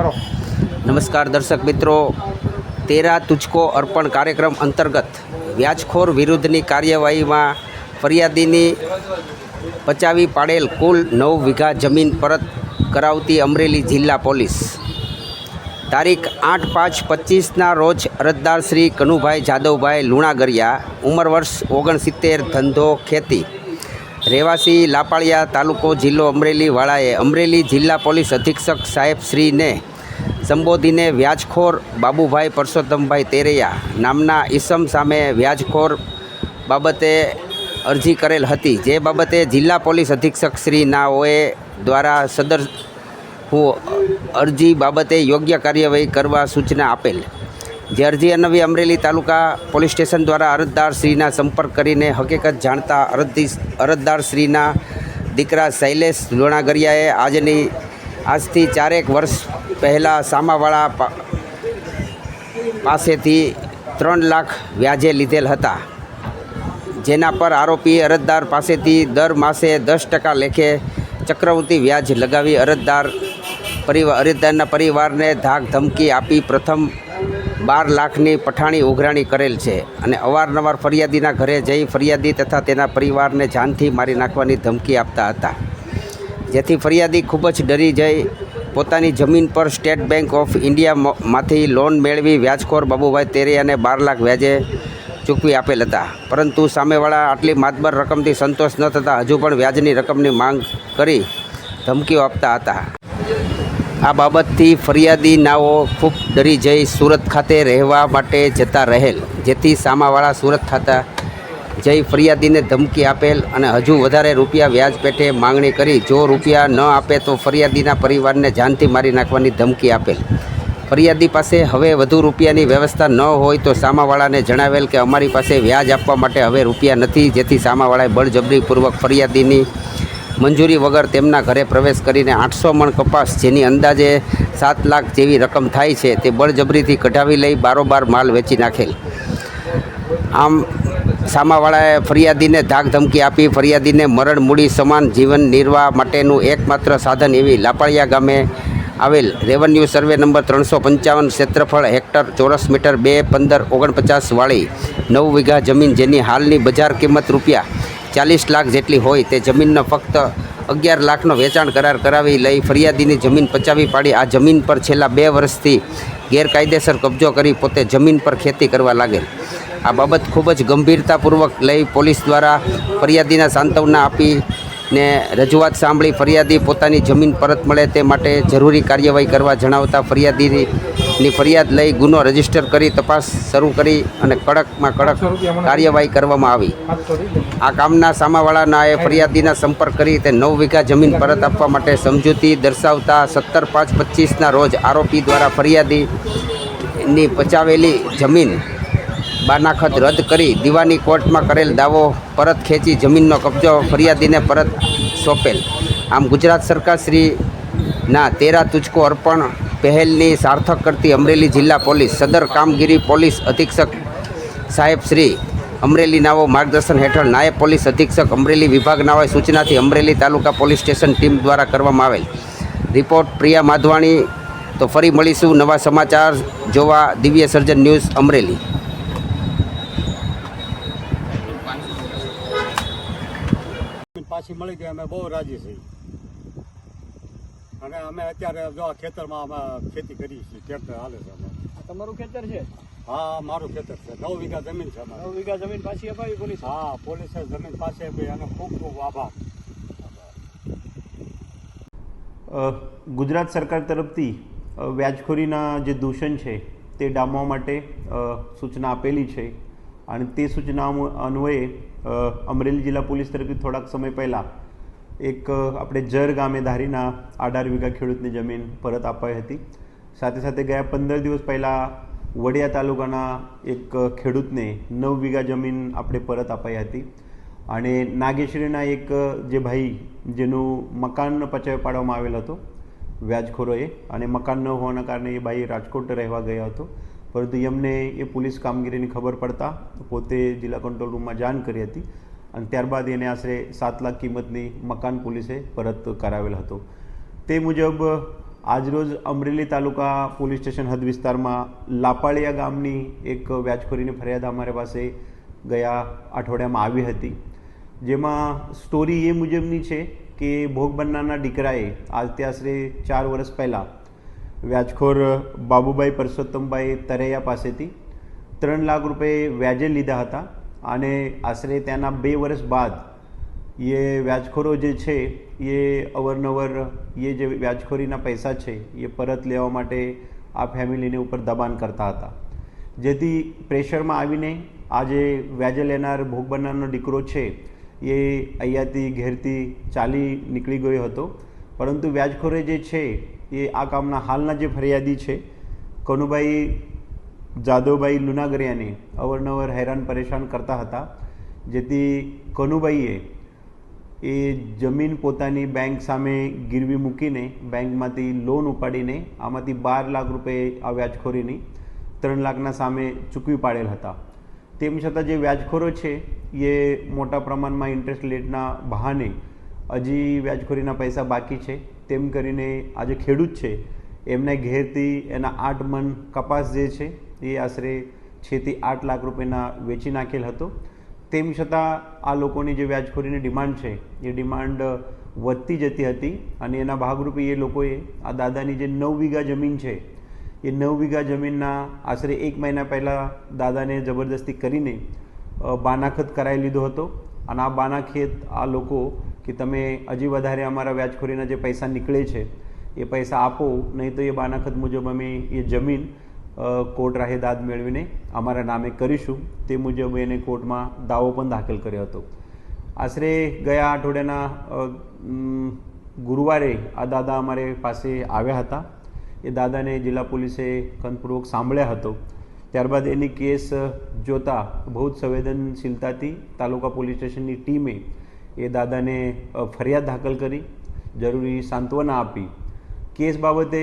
કરો. નમસ્કાર દર્શક મિત્રો. તેરા તુચકો અર્પણ કાર્યક્રમ અંતર્ગત વ્યાજખોર વિરુદ્ધની કાર્યવાહીમાં ફરિયાદીની પચાવી પાડેલ કુલ નવ વીઘા જમીન પરત કરાવતી અમરેલી જિલ્લા પોલીસ. તારીખ આઠ પાંચ પચીસના રોજ અરજદાર શ્રી કનુભાઈ જાદવભાઈ લુણાગરિયા, ઉંમર વર્ષ ઓગણસિત્તેર ધંધો ખેતી રહેવાસી લાપાળિયા તાલુકો જિલ્લો અમરેલી વાળાએ અમરેલી જિલ્લા પોલીસ અધિક્ષક સાહેબ શ્રીને સંબોધીને વ્યાજખોર બાબુભાઈ પરસોત્તમભાઈ તેરૈયા નામના ઈસમ સામે વ્યાજખોર બાબતે અરજી કરેલ હતી. જે બાબતે જિલ્લા પોલીસ અધિક્ષક શ્રી નાઓએ દ્વારા સદર હું અરજી બાબતે યોગ્ય કાર્યવાહી કરવા સૂચના આપેલ. જે અરજી અન્વયે અમરેલી તાલુકા પોલીસ સ્ટેશન દ્વારા અરજદારશ્રીના સંપર્ક કરીને હકીકત જાણતા અરજી અરજદારશ્રીના દીકરા શૈલેષ લોણાગરિયાએ આજની, આજથી ચારેક વર્ષ પહેલાં સામાવાળા પાસેથી ત્રણ લાખ વ્યાજે લીધેલ હતા. જેના પર આરોપી અરજદાર પાસેથી દર માસે દસ ટકા લેખે ચક્રવૃત્તિ વ્યાજ લગાવી અરજદાર પરિવાર અરજદારના પરિવારને ધાક ધમકી આપી પ્રથમ બાર લાખની પઠાણી ઉઘરાણી કરેલ છે અને અવારનવાર ફરિયાદીના ઘરે જઈ ફરિયાદી તથા તેના પરિવારને જાનથી મારી નાખવાની ધમકી આપતા હતા. જેથી ફરિયાદી ખૂબ જ ડરી જઈ પોતાની જમીન પર સ્ટેટ બેંક ઓફ ઇન્ડિયામાંથી લોન મેળવી વ્યાજખોર બાબુભાઈ તેરિયાને બાર લાખ વ્યાજે ચૂકવી આપેલ હતા. પરંતુ સામેવાળા આટલી માતબર રકમથી સંતોષ ન થતાં હજુ પણ વ્યાજની રકમની માંગ કરી ધમકીઓ આપતા હતા. આ બાબતથી ફરિયાદી નાઓ ખૂબ ડરી જઈ સુરત ખાતે રહેવા માટે જતા રહેલ. જેથી સામાવાળા સુરત ખાતા જઈ ફરિયાદીને ધમકી આપેલ અને હજુ વધારે રૂપિયા વ્યાજ પેટે માંગણી કરી જો રૂપિયા ન આપે તો ફરિયાદીના પરિવારને જાનથી મારી નાખવાની ધમકી આપેલ. ફરિયાદી પાસે હવે વધુ રૂપિયાની વ્યવસ્થા ન હોય તો સામાવાળાને જણાવેલ કે અમારી પાસે વ્યાજ આપવા માટે હવે રૂપિયા નથી, જેથી સામાવાળાએ બળજબરીપૂર્વક ફરિયાદીની મંજૂરી વગર તેમના ઘરે પ્રવેશ કરીને આઠસો મણ કપાસ, જેની અંદાજે સાત લાખ જેવી રકમ થાય છે, તે બળજબરીથી કઢાવી લઈ બારોબાર માલ વેચી નાખેલ. આમ, સામાવાળાએ ફરિયાદીને ધાક ધમકી આપી, ફરિયાદીને મરણ મૂડી સમાન જીવન નિર્વાહ માટેનું એકમાત્ર સાધન એવી લાપાળિયા ગામે આવેલ રેવન્યુ સર્વે નંબર ત્રણસો પંચાવન ક્ષેત્રફળ હેક્ટર ચોરસ મીટર બે પંદર ઓગણપચાસ વાળી નવ વીઘા જમીન, જેની હાલની બજાર કિંમત રૂપિયા ચાલીસ લાખ જેટલી હોય તે જમીનનો ફક્ત અગિયાર લાખનો વેચાણ કરાર કરાવી લઈ ફરિયાદીની જમીન પચાવી પાડી. આ જમીન પર છેલ્લા બે વર્ષથી ગેરકાયદેસર કબજો કરી પોતે જમીન પર ખેતી કરવા લાગેલ. આ બાબત ખૂબ જ ગંભીરતાપૂર્વક લઈ પોલીસ દ્વારા ફરિયાદીના સાંત્વના આપી ને રજૂઆત સાંભળી ફરિયાદી પોતાની જમીન પરત મળે તે માટે જરૂરી કાર્યવાહી કરવા જણાવતા ફરિયાદીની ની ફરિયાદ લઈ ગુનો રજિસ્ટર કરી તપાસ શરૂ કરી અને કડકમાં કડક કાર્યવાહી કરવામાં આવી. આ કામના સામાવાળાનાએ ફરિયાદીના સંપર્ક કરી તે નવ વીઘા જમીન પરત આપવા માટે સમજૂતી દર્શાવતા સત્તર પાંચ પચીસના રોજ આરોપી દ્વારા ફરિયાદીની પચાવેલી જમીન બાનાખત રદ કરી દીવાની કોર્ટમાં કરેલ દાવો પરત ખેંચી જમીનનો કબજો ફરિયાદીને પરત સોંપેલ. આમ ગુજરાત સરકાર શ્રીના તેરા તુચકો અર્પણ પહેલની સાર્થક કરતી અમરેલી જિલ્લા પોલીસ, સદર કામગીરી પોલીસ અધિક્ષક સાહેબ શ્રી અમરેલી નાવો માર્ગદર્શન હેઠળ નાયબ પોલીસ અધિક્ષક અમરેલી વિભાગ નાઓએ સૂચનાથી અમરેલી તાલુકા પોલીસ સ્ટેશન ટીમ દ્વારા કરવામાં આવેલ. રિપોર્ટ પ્રિયા માધવાણી. તો ફરી મળીશું નવા સમાચાર જોવા દિવ્ય સર્જન ન્યૂઝ અમરેલી. પાછી મળી ગઈ અમે બહુ રાજી છીએ. અને અમે અત્યારે જો આ ખેતરમાં અમે ખેતી કરીએ છીએ ટ્રેક્ટર હાલે છે અમે તમારું ખેતર છે? હા મારું ખેતર છે. નવ વીઘા જમીન છે નવ વીઘા જમીન પાછી અપાવી પોલીસ? હા પોલીસે જમીન પાસે આપી એનો ખૂબ ખૂબ આભાર. ગુજરાત સરકાર તરફથી વ્યાજખોરીના જે દૂષણ છે તે ડામવા માટે સૂચના આપેલી છે. અને તે સૂચના અન્વયે અમરેલી જિલ્લા પોલીસ તરફથી થોડાક સમય પહેલાં એક આપણે જર ગામે ધારીના અઢાર વીઘા ખેડૂતની જમીન પરત અપાઈ હતી. સાથે સાથે ગયા પંદર દિવસ પહેલાં વડિયા તાલુકાના એક ખેડૂતને નવ વીઘા જમીન આપણે પરત અપાઈ હતી. અને નાગેશ્વરીના એક જે ભાઈ, જેનું મકાન પચાવી પાડવામાં આવેલ હતો, વ્યાજખોરોએ, અને મકાન ન હોવાના કારણે એ ભાઈ રાજકોટ રહેવા ગયો હતો. પરંતુ એમને એ પોલીસ કામગીરીની ખબર પડતા પોતે જિલ્લા કંટ્રોલ રૂમમાં જાણ કરી હતી. અને ત્યારબાદ એને આશરે સાત લાખ કિંમતની મકાન પોલીસે પરત કરાવેલ હતો. તે મુજબ, આજરોજ અમરેલી તાલુકા પોલીસ સ્ટેશન હદ વિસ્તારમાં લાપાળિયા ગામની એક વ્યાજખોરીની ફરિયાદ અમારી પાસે ગયા અઠવાડિયામાં આવી હતી. જેમાં સ્ટોરી એ મુજબની છે કે ભોગ બનનારના દીકરાએ આજથી આશરે ચાર વર્ષ પહેલાં વ્યાજખોર બાબુભાઈ પરસોત્તમભાઈ તરૈયા પાસેથી ત્રણ લાખ રૂપિયા વ્યાજે લીધા હતા. અને આશરે ત્યાંના બે વર્ષ બાદ એ વ્યાજખોરો જે છે, એ અવરનવર એ જે વ્યાજખોરીના પૈસા છે, એ પરત લેવા માટે આ ફેમિલીને ઉપર દબાણ કરતા હતા. જેથી પ્રેશરમાં આવીને આ જે વ્યાજે લેનાર, ભોગ બનનારનો દીકરો છે, એ અહીંયાથી ઘેરથી ચાલી નીકળી ગયો હતો. પરંતુ વ્યાજખોરે જે છે, એ આ કામના હાલના જે ફરિયાદી છે, કનુભાઈ જાદવભાઈ લુનાગરિયાને અવારનવાર હેરાન પરેશાન કરતા હતા, જેથી કનુભાઈએ એ જમીન પોતાની બેંક સામે ગીરવી મૂકીને બેંકમાંથી લોન ઉપાડીને આમાંથી બાર લાખ રૂપિયા આ વ્યાજખોરીની ત્રણ લાખના સામે ચૂકવી પાડેલ હતા. તેમ છતાં જે વ્યાજખોરો છે, એ મોટા પ્રમાણમાં ઇન્ટરેસ્ટ રેટના બહાને હજી વ્યાજખોરીના પૈસા બાકી છે. તેમ કરીને આજે ખેડૂત છે એમના ઘેરથી એના આઠ મન કપાસ જે છે, એ આશરે છથી આઠ લાખ રૂપિયાના વેચી નાખેલ હતો. તેમ છતાં આ લોકોની જે વ્યાજખોરીની ડિમાન્ડ છે, એ ડિમાન્ડ વધતી જતી હતી અને એના ભાગરૂપે એ લોકોએ આ દાદાની જે નવ વીઘા જમીન છે, એ નવ વીઘા જમીનના આશરે એક મહિના પહેલાં દાદાને જબરદસ્તી કરીને બાનાખત કરાવી લીધો હતો. અને આ બાનાખેત આ લોકો કે તમે હજી વધારે અમારા વ્યાજખોરીના જે પૈસા નીકળે છે એ પૈસા આપો, નહીં તો એ બાનાખત મુજબ અમે એ જમીન કોર્ટ રાહે દાદ મેળવીને અમારા નામે કરીશું. તે મુજબ એને કોર્ટમાં દાવો પણ દાખલ કર્યો હતો. આશરે ગયા અઠવાડિયાના ગુરુવારે આ દાદા અમારે પાસે આવ્યા હતા. એ દાદાને જિલ્લા પોલીસે કંતપૂર્વક સાંભળ્યા હતો. ત્યારબાદ એની કેસ જોતા બહુ જ સંવેદનશીલતાથી તાલુકા પોલીસ સ્ટેશનની ટીમે એ દાદાને ફરિયાદ દાખલ કરી, જરૂરી સાંત્વના આપી. કેસ બાબતે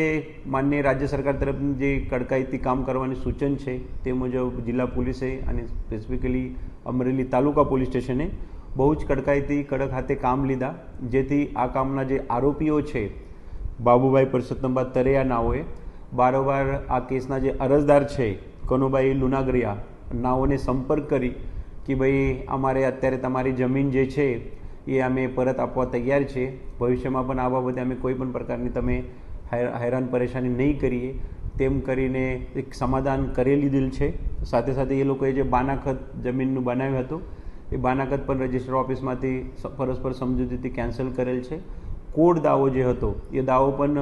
માન્ય રાજ્ય સરકાર તરફથી જે કડકાઈથી કામ કરવાની સૂચન છે તે મુજબ જિલ્લા પોલીસે અને સ્પેસિફિકલી અમરેલી તાલુકા પોલીસ સ્ટેશને બહુ જ કડકાઈથી કડક હાથે કામ લીધા, જેથી આ કામના જે આરોપીઓ છે, બાબુભાઈ પરસોત્તમભાઈ તરેયા નાઓએ બારોબાર આ કેસના જે અરજદાર છે, કનુભાઈ લુનાગરિયા, નાઓને સંપર્ક કરી કે ભાઈ, અમારે અત્યારે તમારી જમીન જે છે, એ અમે પરત આપવા તૈયાર છીએ ભવિષ્યમાં પણ આ બાબતે અમે કોઈ પણ પ્રકારની તમે હેરાન પરેશાની નહીં કરીએ, તેમ કરીને એક સમાધાન કરી લીધેલ છે. સાથે સાથે એ લોકોએ જે બાનાખત જમીનનું બનાવ્યું હતું, એ બાનાખત પણ રજિસ્ટર ઓફિસમાંથી પરસ્પર સમજૂતીથી કેન્સલ કરેલ છે. કોડ દાવો જે હતો, એ દાવો પણ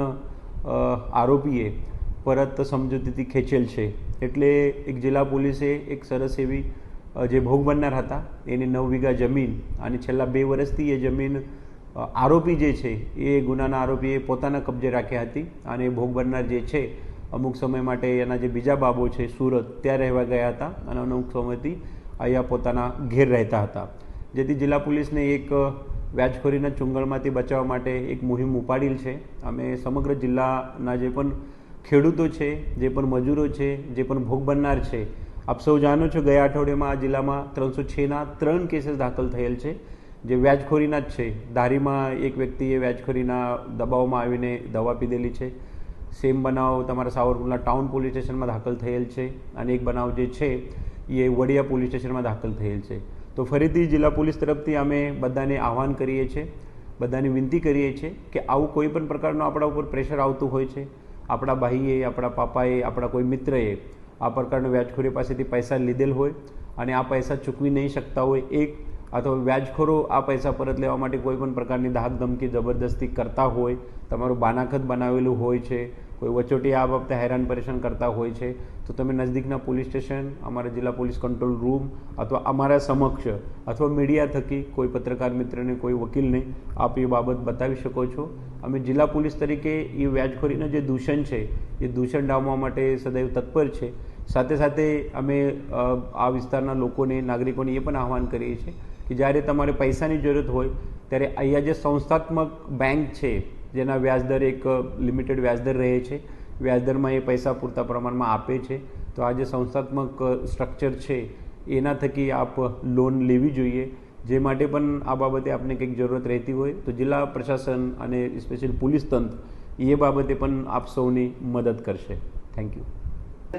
આરોપીએ પરત સમજૂતીથી ખેંચેલ છે. એટલે એક જિલ્લા પોલીસે એક સરસ એવી જે ભોગ બનનાર હતા, એની નવ વીઘા જમીન અને છેલ્લા બે વર્ષથી એ જમીન આરોપી જે છે, એ ગુનાના આરોપીએ પોતાના કબજે રાખ્યા હતી અને ભોગ બનનાર જે છે, અમુક સમય માટે એના જે બીજા બાબો છે, સુરત ત્યાં રહેવા ગયા હતા અને અમુક સમયથી અહીંયા પોતાના ઘેર રહેતા હતા. જેથી જિલ્લા પોલીસને એક વ્યાજખોરીના ચુંગળમાંથી બચાવવા માટે એક મુહિમ ઉપાડેલ છે. અમે સમગ્ર જિલ્લાના જે પણ ખેડૂતો છે, જે પણ મજૂરો છે, જે પણ ભોગ બનનાર છે, આપ સૌ જાણો છો ગયા અઠવાડિયામાં આ જિલ્લામાં ત્રણસો છના ત્રણ કેસીસ દાખલ થયેલ છે. જે વ્યાજખોરીના જ છે. ધારીમાં એક વ્યક્તિએ વ્યાજખોરીના દબાવમાં આવીને દવા પીધેલી છે. સેમ બનાવ તમારા સાવરકુંડલા ટાઉન પોલીસ સ્ટેશનમાં દાખલ થયેલ છે અને એક બનાવ જે છે એ વડિયા પોલીસ સ્ટેશનમાં દાખલ થયેલ છે. તો ફરીથી જિલ્લા પોલીસ તરફથી અમે બધાને આહવાન કરીએ છીએ બધાને વિનંતી કરીએ છીએ કે આવું કોઈ પણ પ્રકારનું આપણા ઉપર પ્રેશર આવતું હોય છે, આપણા ભાઈએ, આપણા પાપાએ, આપણા કોઈ મિત્રએ આ પ્રકારનું વ્યાજખોરી પાસેથી પૈસા લીધેલ હોય અને આ પૈસા ચૂકવી નહીં શકતા હોય એક અથવા વ્યાજખોરો આ પૈસા પરત લેવા માટે કોઈ પણ પ્રકારની ધાક ધમકી જબરદસ્તી કરતા હોય, તમારું બાનાખત બનાવેલું હોય છે, કોઈ વચોટી આ બાબતે હેરાન પરેશાન કરતા હોય છે, તો તમે નજદીકના પોલીસ સ્ટેશન, અમારા જિલ્લા પોલીસ કંટ્રોલ રૂમ અથવા અમારા સમક્ષ અથવા મીડિયા થકી કોઈ પત્રકાર મિત્રને, કોઈ વકીલને આપ એ બાબત બતાવી શકો છો. અમે જિલ્લા પોલીસ તરીકે એ વ્યાજખોરીનું જે દૂષણ છે, એ દૂષણ ડામવા માટે સદૈવ તત્પર છે. સાથે સાથે અમે આ વિસ્તારના લોકોને, નાગરિકોને એ પણ આહવાન કરીએ છીએ કે જ્યારે તમારે પૈસાની જરૂરત હોય, ત્યારે અહીંયા જે સંસ્થાત્મક બેંક છે, જેના વ્યાજદર એક લિમિટેડ વ્યાજદર રહે છે, વ્યાજદરમાં એ પૈસા પૂરતા પ્રમાણમાં આપે છે, તો આ જે સંસ્થાત્મક સ્ટ્રક્ચર છે, એના થકી આપ લોન લેવી જોઈએ. જે માટે પણ આ બાબતે આપને કંઈક જરૂરત રહેતી હોય, તો જિલ્લા પ્રશાસન અને સ્પેશિયલ પોલીસ તંત્ર એ બાબતે પણ આપ સૌની મદદ કરશે. Thank you